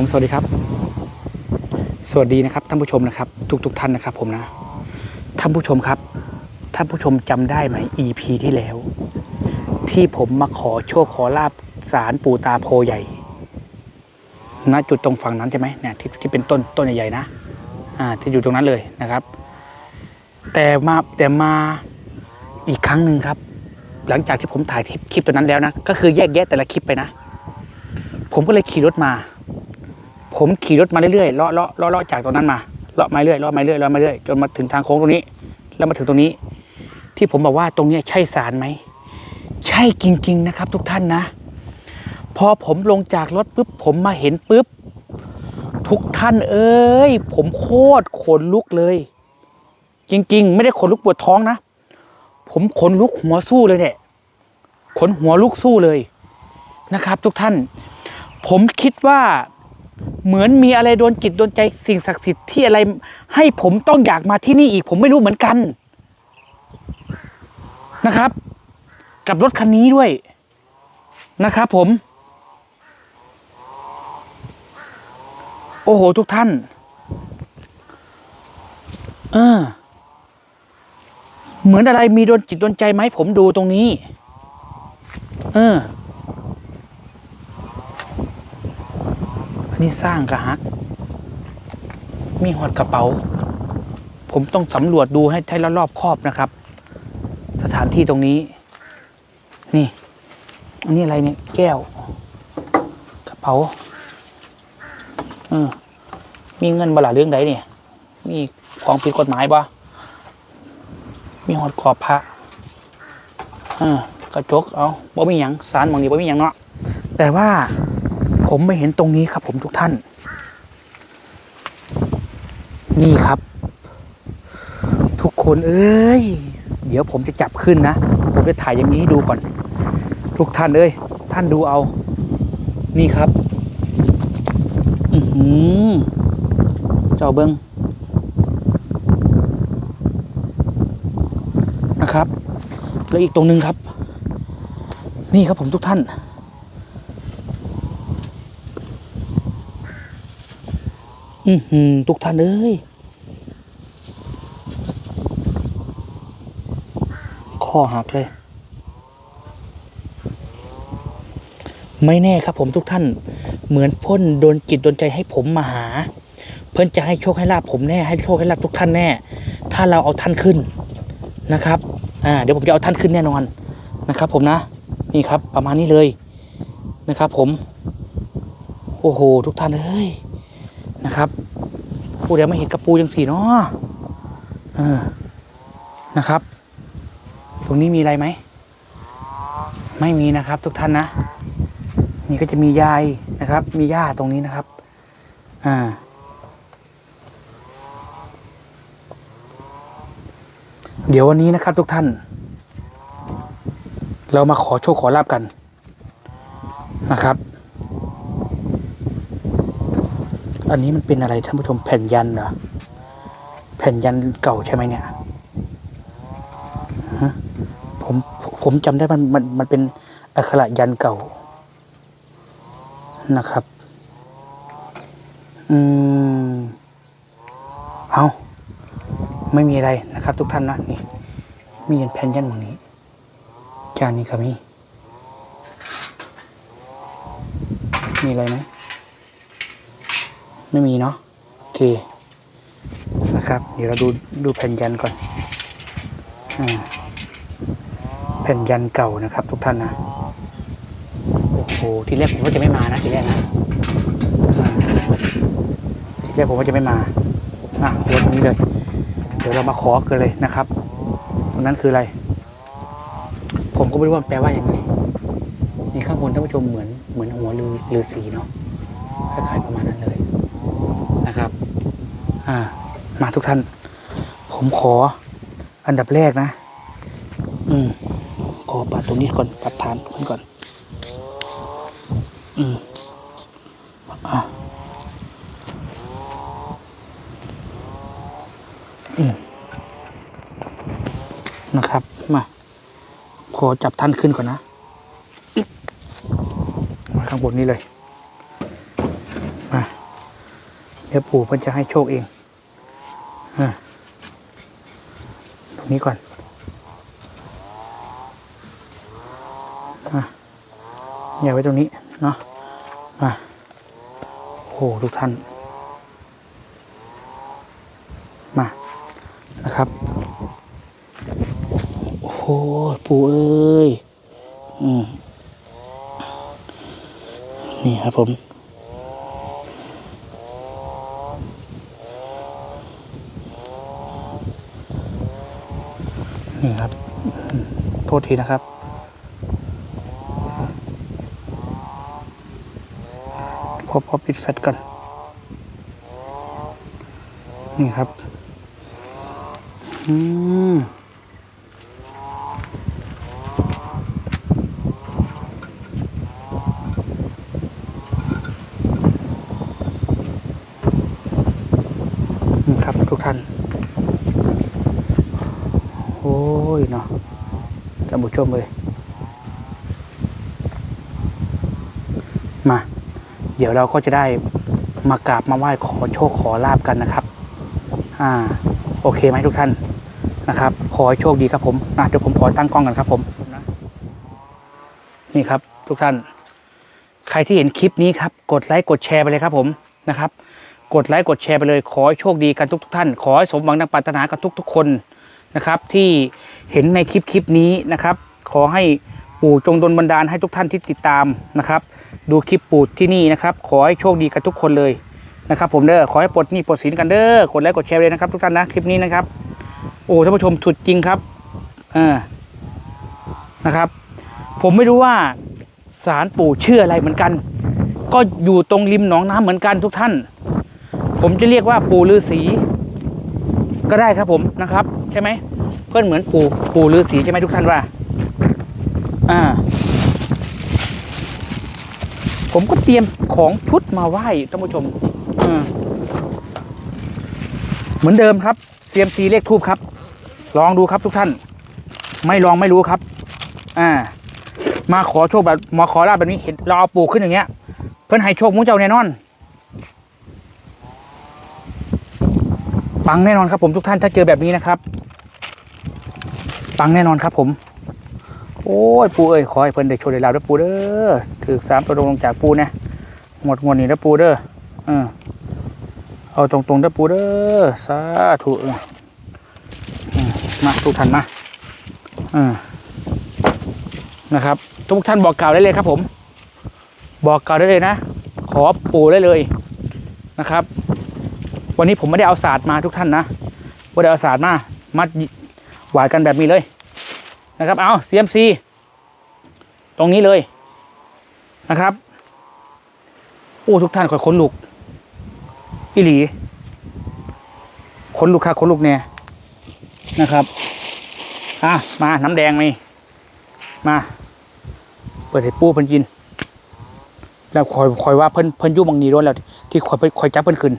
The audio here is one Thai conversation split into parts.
ผมสวัสดีครับ สวัสดีนะครับท่านผู้ชมนะครับ ทุกทุกๆท่านนะครับ ผมนะท่านผู้ชมครับท่านผู้ชมจำได้ไหม EP ที่แล้ว ที่ผมมาขอโชคขอลาบสารปู่ตาโพใหญ่ณจุดตรงฝั่งนั้นใช่ไหมเนี่ยที่ที่เป็นต้นต้นใหญ่ๆนะอ่าที่อยู่ตรงนั้นเลยนะครับ แต่มาแต่มาอีกครั้งหนึ่งครับ หลังจากที่ผมถ่ายคลิปคลิปตัวนั้นแล้วนะก็คือแยกแยะแต่ละคลิปไปนะ ผมก็เลยขี่รถมา ผมขี่รถมาเรื่อยๆเลาะเลาะเลาะจากตรงนั้นมาเลาะมาเรื่อยเลาะมาเรื่อยเลาะมาเรื่อยจนมาถึงทางโค้งตรงนี้ แล้วมาถึงตรงนี้ ที่ผมบอกว่าตรงเนี้ใช่ศาลไหมใช่จริง ๆ นะครับ ทุกท่านนะ พอผมลงจากรถปุ๊บผมมาเห็นปุ๊บทุกท่านเอ้ย ผมโคตรขนลุกเลย จริง ๆ ไม่ได้ขนลุกปวดท้องนะ ผมขนลุกหัวสู้เลยเนี่ยขนหัวลุกสู้เลยนะครับ ทุกท่าน ผมคิดว่า เหมือนมีอะไรโดนจิตโดนใจสิ่งศักดิ์สิทธิ์ที่อะไร ให้ผมต้องอยากมาที่นี่อีก ผมไม่รู้เหมือนกันนะครับ กับรถคันนี้ด้วยนะครับผม โอ้โห ทุกท่าน เออ เหมือนอะไรมีโดนจิตโดนใจไหมผมดูตรงนี้ เออ มีสร้างกระหัก มีหอดกระเป๋า ผมต้องสำรวจดูให้ให้รอบครอบนะครับ สถานที่ตรงนี้ นี่ อันนี้อะไรเนี่ย แก้ว กระเป๋าเออมีเงินบลาเรื่องใดเนี่ย มีของผิดกฎหมายปะมีหอดขอบพระเออกระจก เอาบ่มีหยังสารบางทีบ่มีหยังเนาะแต่ว่า ผมไม่เห็นตรงนี้ครับผมทุกท่าน นี่ครับ ทุกคนเอ้ย เดี๋ยวผมจะจับขึ้นนะ ผมจะถ่ายอย่างนี้ดูก่อน ทุกท่านเอ้ย ท่านดูเอา นี่ครับ อือหือเจ้าเบิงนะครับ แล้วอีกตรงนึงครับ นี่ครับผมทุกท่าน อือหือทุกท่านเอ้ยคอหักเลย ไม่แน่ครับผมทุกท่าน เหมือนพ่นโดนจิตโดนใจให้ผมมาหา เพื่อนจะให้โชคให้ลาบผมแน่ ให้โชคให้ลาบทุกท่านแน่ ถ้าเราเอาท่านขึ้นนะครับ อ่า เดี๋ยวผมจะเอาท่านขึ้นแน่นอนนะครับ ผมนะ นี่ครับประมาณนี้เลยนะครับ ผม โอ้โห ทุกท่านเอ้ย นะครับผู้ใดไม่เห็นกระปูยังสีเนาะเออนะครับ ตรงนี้มีอะไรไหม ไม่มีนะครับ ทุกท่านนะ นี่ก็จะมียายนะครับ มีย่าตรงนี้นะครับ อ่า เดี๋ยววันนี้นะครับ ทุกท่าน เรามาขอโชคขอลาบกันนะครับ อันนี้มันเป็นอะไรท่านผู้ชมแผ่นยันเหรอ แผ่นยันเก่าใช่ไหมเนี่ยฮะผมผมจำได้มันมันมันเป็นอักขระยันเก่านะครับ อืม เอาไม่มีอะไรนะครับ ทุกท่านนะนี่ มียันแผ่นยันตรงนี้ จานนี้ครับมีมีอะไรไหม ไม่มีเนาะโอเคนะครับ เดี๋ยวเราดูดูแผ่นยันก่อนอแผ่นยันเก่านะครับ ทุกท่านนะโอ้โหทีแรกผมว่าจะไม่มานะทีแรกนะอ่าทีแรกผมว่าจะไม่มาอะเดี๋ยวตรงนี้เลย เดี๋ยวเรามาขอกันเลยนะครับตรงนั้นคืออะไร ผมก็ไม่รู้ว่าแปลว่าอย่างไรนี่ข้างบนท่านผู้ชมเหมือนเหมือนหัวลือลือสีเนาะคล้ายๆประมาณนั้นเลย นะครับ อ่า มาทุกท่าน ผมขออันดับแรกนะ อืม ขอปัดตรงนี้ก่อน ปัดฐานมันก่อน อืม อ่าอืมนะครับ มา ขอจับท่านขึ้นก่อนนะ มาข้างบนนี้เลย มา ดี๋ยวปู่เพิ่นจะให้โชคเองอะตรงนี้ก่อนอะอย่าไว้ตรงนี้เนาะมาโอ้โหทุกท่าน มานะครับ โอ้โหปู่เอ้ย อืมนี่ครับผม นี่ครับ โทษทีนะครับ ขอพอปิดแฟตก่อนนี่ครับ อืม นี่ครับทุกท่าน โอ้ยเนาะท่านผู้ ชมเลยมา เดี๋ยวเราก็จะได้มากราบมาไหว้ขอโชคขอลาบกันนะครับ อ่า โอเคไหมทุกท่านนะครับ ขอให้โชคดีครับผมอะเดี๋ยวผมขอตั้งกล้องกันครับผมนี่ครับ ทุกท่าน ใครที่เห็นคลิปนี้ครับ กดไลค์กดแชร์ไปเลยครับผมนะครับ กดไลค์กดแชร์ไปเลย ขอให้โชคดีกันทุกทท่าน ขอให้สมหวังดังปรารถนากันทุกทุก ๆ คนนะครับ ที่เห็นในคลิปคลิปนี้นะครับ ขอให้ปู่จงดลบันดาลให้ทุกท่านที่ติดตามนะครับ ดูคลิปปู่ที่นี่นะครับ ขอให้โชคดีกันทุกคนเลยนะครับ ผมเด้อขอให้ปลดหนี้ปลดสินกันเด้อกดไลค์กดแชร์เลยนะครับ ทุกท่านนะคลิปนี้นะครับ โอ้ท่านผู้ชมสุดจริงครับเออนะครับ ผมไม่รู้ว่าศาลปู่ชื่ออะไรเหมือนกัน ก็อยู่ตรงริมหนองน้ำเหมือนกันทุกท่าน ผมจะเรียกว่าปู่ฤาษีก็ได้ครับผมนะครับ ใช่ไหมเพื่อนเหมือนปู่ปู่ฤาษีใช่ไหมทุกท่านว่า อ่า ผมก็เตรียมของชุดมาไหว้ท่านผู้ชมเหมือนเดิมครับเซียมซีเลขทูบครับ ลองดูครับทุกท่าน ไม่ลองไม่รู้ครับ อ่า มาขอโชคแบบมาขอลาบแบบนี้เห็นเราเอาปู่ขึ้นอย่างเงี้ย เพื่อนให้โชคมุ้งเจ้าแน่นอนปังแน่นอนครับผมทุกท่านถ้าเจอแบบนี้นะครับปังแน่นอนครับผม โอ้ยปูเอ้ยขอให้เพิ่นได้โชว์ได้ลาบด้วยปูเด้อถือสามตัวลงจากปูนะหมดงวดนี้แล้วปูเด้อเออเอาตรงๆเด้อปูเด้อสาธุมาทุกท่านมาเออนะครับ ทุกท่านบอกกล่าวได้เลยครับผม บอกกล่าวได้เลยนะ ขอปูได้เลยนะครับ วันนี้ผมไม่ได้เอาศาสตร์มาทุกท่านนะไม่ได้เอาศาสตร์มามัดหวายกันแบบนี้เลย นะครับ เอา CMC ตรงนี้เลยนะครับโอ้ทุกท่านขอยขนลุกอีหลีขนลุกค่ะขนลุกเนี่ยนะครับอะมาน้ำแดงมีมา เปิดให้ปูเพิ่นกิน แล้วคอยคอยว่าเพิ่นเพิ่นยุ่บังนี้ด้วยแล้วที่คอยคอยจับเพิ่นขึ้น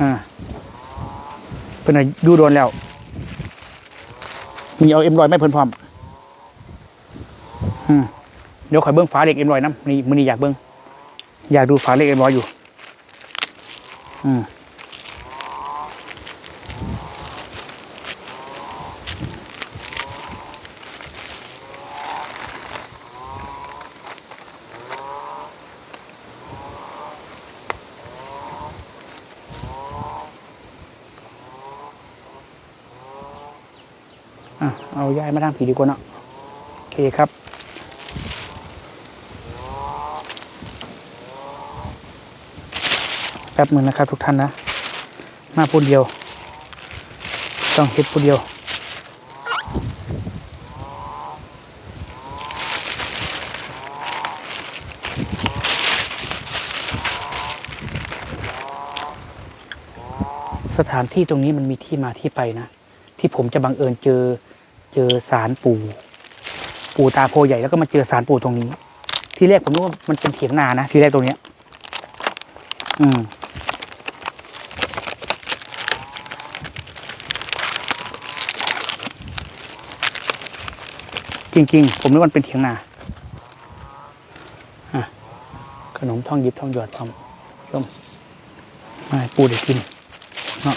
อ่าเป็นอะไรดูโดนแล้ว มีเอาเอ็มรอยไม่เพิ่นพร้อมอืมเดี๋ยวขอยเบิ้งฝาเหล็กเอ็มรอยนะนี่มือนี้อยากเบิ้งอยากดูฝาเหล็กเอ็มรอยอยู่ อืม เอาย้ายมาทางผีดีกว่าเนาะโอเคครับแป๊บหนึ่งนะครับทุกท่านนะมาพูดเดียว ต้องเฮ็ดพูดเดียวสถานที่ตรงนี้มันมีที่มาที่ไปนะ ที่ผมจะบังเอิญเจอ เจอสารปู่ปู่ตาโพใหญ่แล้วก็มาเจอสารปู่ตรงนี้ ที่แรกผมนึกว่ามันเป็นเถียงนานะที่แรกตรงเนี้ย อืมจริงๆ ผมนึกว่ามันเป็นเถียงนาขนมท่องยิบท่องหยอดพร้อมชมให้ปูได้กินเนาะ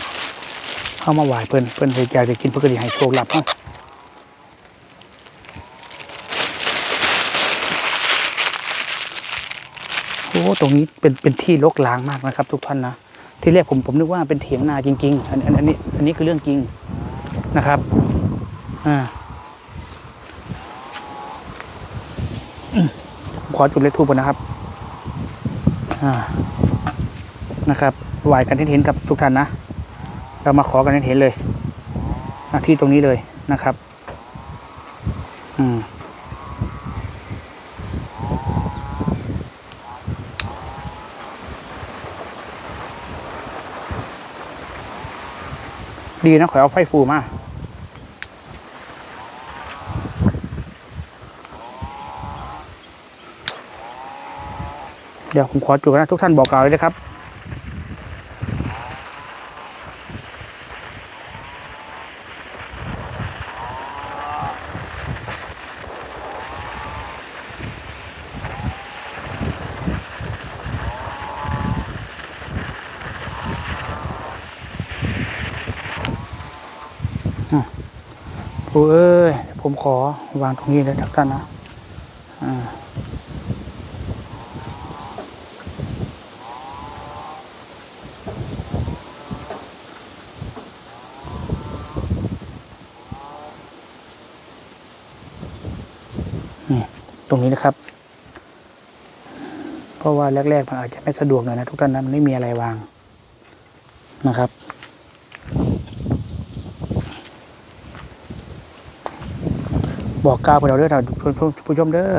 เข้ามาไหวเพิ่นเพิ่นเลยอยากจะกินเพื่อจะให้โชคลาภเฮาโตรงนี้เป็นเป็นที่รกร้างมากนะครับ ทุกท่านนะที่แรกผมผมนึกว่าเป็นเถียงนาจริงๆอันอันอันนี้อันนี้คือเรื่องจริงนะครับอ่าอืมขอจุดเลขทูปก่อนนะครับอ่านะครับไหวกันเห็นๆกับทุกท่านนะเรามาขอกันเห็นๆเลยที่ตรงนี้เลยนะครับ อืม ดีนะขอเอาไฟฟูมาเดี๋ยวผมขอจุดนะทุกท่านบอกกล่าวเลยนะครับ ครูเอ้ย ผมขอวาง ตรงนี้เลยทุกท่านนะอ่ตรงนี้นะครับ เพราะว่าแรกๆมันอาจจะไม่สะดวกหน่อยนะทุกท่านนะมันไม่มีอะไรวางนะครับ บอกกล่าวพวกเราเด้อท่านผู้ชมผู้ชมเด้อ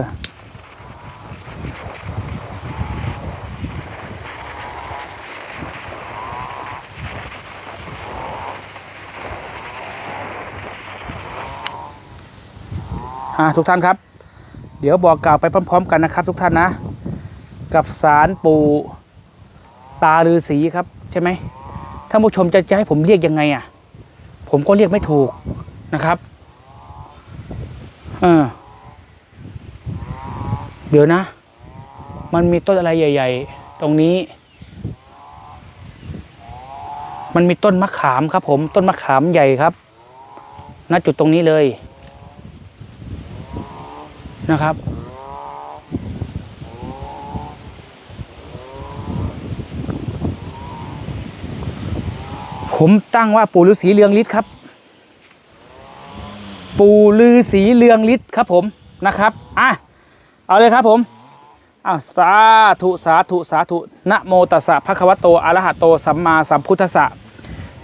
ทุกท่านครับ เดี๋ยวบอกกล่าวไปพร้อม ๆ กันนะครับ ทุกท่านนะ กับสารปู่ตาลือสีครับ ใช่ไหมท่านผู้ชมจะจะให้ผมเรียกยังไงอะ ผมก็เรียกไม่ถูกนะครับ เออ เดี๋ยวนะ มันมีต้นอะไรใหญ่ ๆ ตรงนี้ มันมีต้นมะขามครับ ผม ต้นมะขามใหญ่ครับณจุดตรงนี้เลยนะครับ ผมตั้งว่าปู่ฤาษีเรืองฤทธิ์ครับ ปูลือสีเรืองฤทธิ์ครับผมนะครับอะเอาเลยครับผมอ้าวสาธุสาธุสาธุนะโมตัสสะภะคะวะโตอะระหะโตสัมมาสัมพุทธัสสะ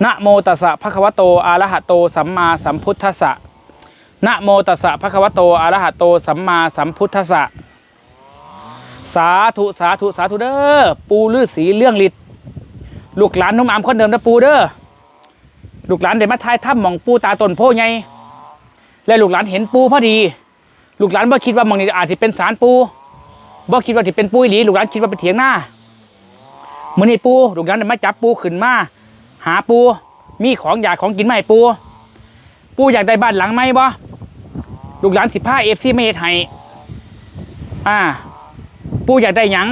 นะโมตัสสะภะคะวะโตอะระหะโตสัมมาสัมพุทธัสสะนะโมตัสสะภะคะวะโตอะระหะโตสัมมาสัมพุทธัสสะสาธุสาธุสาธุเด้อปู่ฤาษีเรื่องฤทธิ์ลูกหลานนุ่มอามคนเดิมนะปูเด้อลูกหลานเดี๋ยวมาทายถ้ำหมองปูตาตนโพไง และลูกหลานเห็นปูพอดี ลูกหลานบ่คิดว่ามองนี้อาจจะเป็นสารปูบ่คิดว่าจะเป็นปูอีหลีลูกหลานคิดว่าเป็นเถียงหน้ามื้อนี้ปูลูกหลานมาจับปูขึ้นมาหาปูมีของอยากของกินไหมปู ปูอยากได้บ้านหลังไหมบ่ลูกหลานสิบห้าเอฟซีไม่เฮ็ดให้อ่า ปูอยากได้หยัง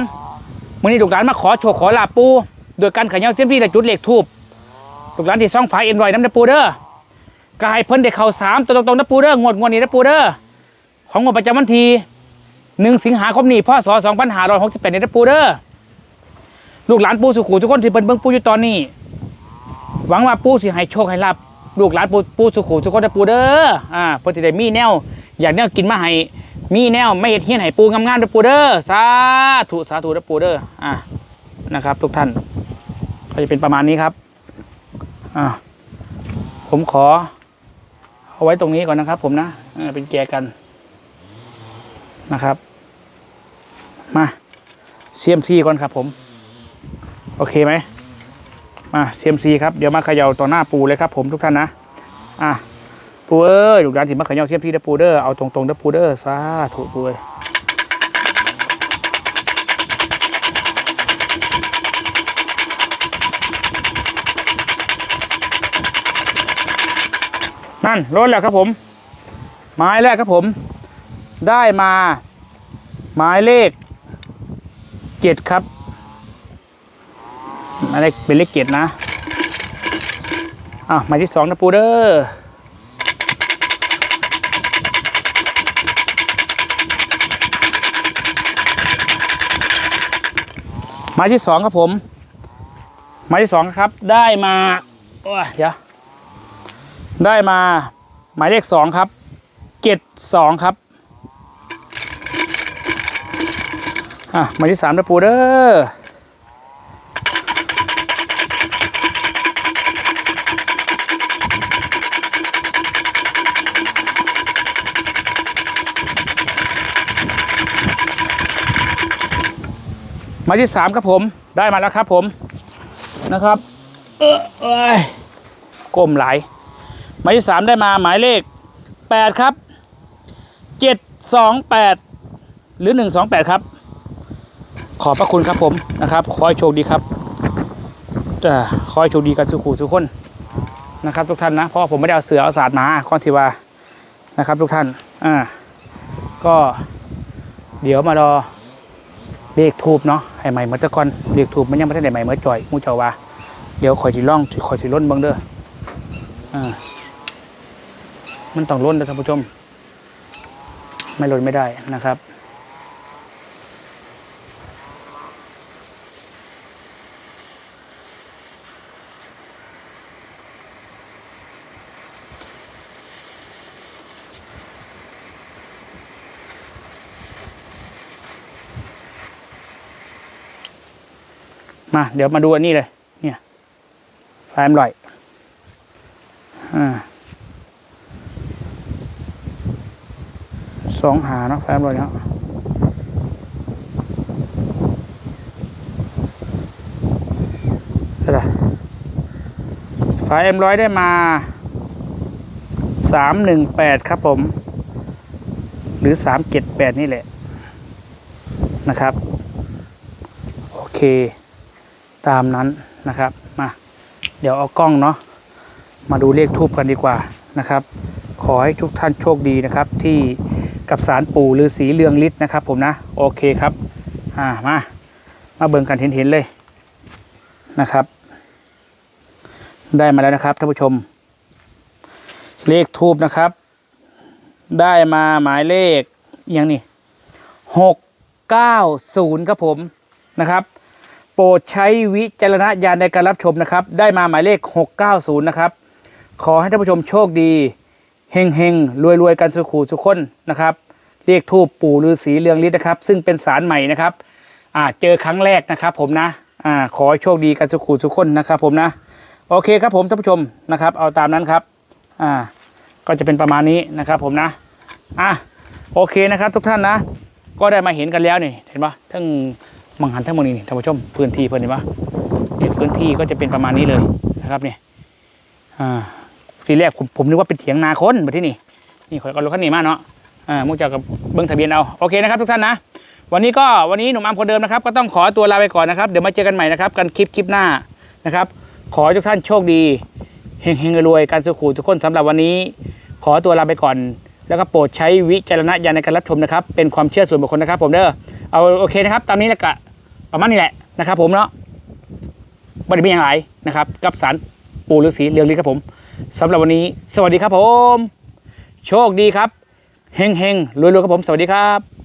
มื้อนี้ลูกหลานมาขอโชคขอลาปูโดยการขย่าเสียมพีและจุดเหลขทูบลูกหลานที่ซ่องฝาเอ็นไว้น้ำเด้อปูเด้อ กายเพิ่นได้เข่าสามตัวตรงๆนะปูเด้องวดงวดนี้นะปูเด้อของงวดประจำวันที่หนึ่งสิงหาคมนี้พศสองพันห้าร้อยหกสิบแปดนี่นะปูเด้อลูกหลานปูสุขุทุกคนที่เพิ่นเบิ่งปูอยู่ตอนนี้ หวังว่าปูสิให้โชคให้ลาบลูกหลานปูปูสุขุทุกคนนะปูเด้ออ่าเพิ่นสิได้มีแนว อยากแนวกินมาให้มีแนวไม่เฮ็ดเฮียนให้ปูงามๆนะปูเด้อสาธุสาธุนะปูเด้ออ่านะครับ ทุกท่านก็จะเป็นประมาณนี้ครับอ่าผมขอ เอาไว้ตรงนี้ก่อนนะครับ ผมนะเป็นแกกันนะครับ มาเซียมซีก่อนครับ ผม โอเคไหมมาเซียมซีครับเดี๋ยวมาเขย่าต่อหน้าปูเลยครับ ผมทุกท่านนะอะปูเอ้ยลูกหลานสิมาเขย่าเซียมซีเด้อปูเด้อเอาตรงๆเด้อปูเด้อสาธุปูเอ้ย นั่นรถแล้วครับผมหมายแรกครับผม ได้มาหมายเลขเจ็ดครับหมายเลขเป็นเลขเจ็ดนะอะหมายที่สองนะปูเด้อหมายที่สองครับผม หมายที่สองครับได้มาโอ้ยเดี๋ยว ได้มาหมายเลขสองครับเจ็ดสองครับอะหมายที่สามนะปูเด้อหมายที่สามครับผมได้มาแล้วครับผมนะครับ เออเอยก้มไหล มายที่สามได้มาหมายเลขแปดครับเจ็ดสองแปดหรือหนึ่งสองแปดครับ ขอบพระคุณครับผมนะครับขอให้โชคดีครับจะขอให้โชคดีกันสุขูสุขคนนะครับ ทุกท่านนะเพราะผมไม่ได้เอาเสือเอาศาสตร์มาคอนสิวานะครับ ทุกท่านอ่าก็เดี๋ยวมารอเลขทูบเนาะให้ใหม่เมื่อตะกอนเลขทูบมันยังไม่ทันได้ใหม่เมื่อจ่อยมูเจ้าว่าเดี๋ยวคอยสิล่องคอยสิล้นเบิ่งเด้ออ่า มันต้องล้นเด้อท่านผู้ชม ไม่ล้นไม่ได้นะครับ มาเดี๋ยวมาดูอันนี้เลย เนี่ยไฟมนลอยอ่า สองหาเนาะไฟมนลยเนาะเท่าไหร่ไฟเอ็มร้อยได้มาสามหนึ่งแปดครับผม หรือสามเจ็ดแปดนี่แหละ นะครับ โอเค ตามนั้นนะครับ มา เดี๋ยวเอากล้องเนาะ มาดูเลขทูบกันดีกว่านะครับ ขอให้ทุกท่านโชคดีนะครับที่ กับสารปู่ฤาษีเรืองฤทธิ์นะครับ ผมนะโอเคครับอ่ามามาเบิ่งกันเห็นๆเลยนะครับ ได้มาแล้วนะครับท่านผู้ชม เลขทูบนะครับ ได้มาหมายเลขอหยังนี่หกเก้าศูนย์ครับผมนะครับ โปรดใช้วิจารณญาณในการรับชมนะครับ ได้มาหมายเลข 690 นะครับ ขอให้ท่านผู้ชมโชคดี เฮงเฮงรวยรวยกันสุขูสุขคนนะครับ เรียกทูปปู่ฤาษีเรืองฤทธิ์นะครับ ซึ่งเป็นสารใหม่นะครับอ่าเจอครั้งแรกนะครับ ผมนะอ่าขอโชคดีกันสุขูสุขคนนะครับ ผมนะโอเคครับผมท่านผู้ชมนะครับ เอาตามนั้นครับอ่าก็จะเป็นประมาณนี้นะครับผมนะอะโอเคนะครับ ทุกท่านนะ ก็ได้มาเห็นกันแล้วนี่เห็นปะทั้งมังหันทั้งหมดนี้นี่ท่านผู้ชมพื้นที่เพิ่นเห็นปะเนี่ยพื้นที่ก็จะเป็นประมาณนี้เลยนะครับเนี่ยอ่า ทีแรกผมผมนึกว่าเป็นเถียงนาคนมาที่นี่นี่ขอยก็รถคันนี้มาเนาะอ่ามุ่งจากกับเบิ้งทะเบียนเอาโอเคนะครับทุกท่านนะ วันนี้ก็วันนี้หนุ่มอามคนเดิมนะครับ ก็ต้องขอตัวลาไปก่อนนะครับเดี๋ยวมาเจอกันใหม่นะครับกันคลิปคลิปหน้านะครับ ขอทุกท่านโชคดีเฮงเฮงรวยการสุขุทุกคนสำหรับวันนี้ ขอตัวลาไปก่อน แล้วก็โปรดใช้วิจารณญาณในการรับชมนะครับ เป็นความเชื่อส่วนบุคคลนะครับ ผมเด้อเอาโอเคนะครับ ตามนี้แล้วก็ประมาณนี้แหละนะครับ ผมเนาะบริมีอย่างไรนะครับ กับสารปูฤาษีเรืองฤทธิ์ครับผม สำหรับวันนี้ สวัสดีครับผม โชคดีครับเฮงเฮงรวยๆครับผม สวัสดีครับ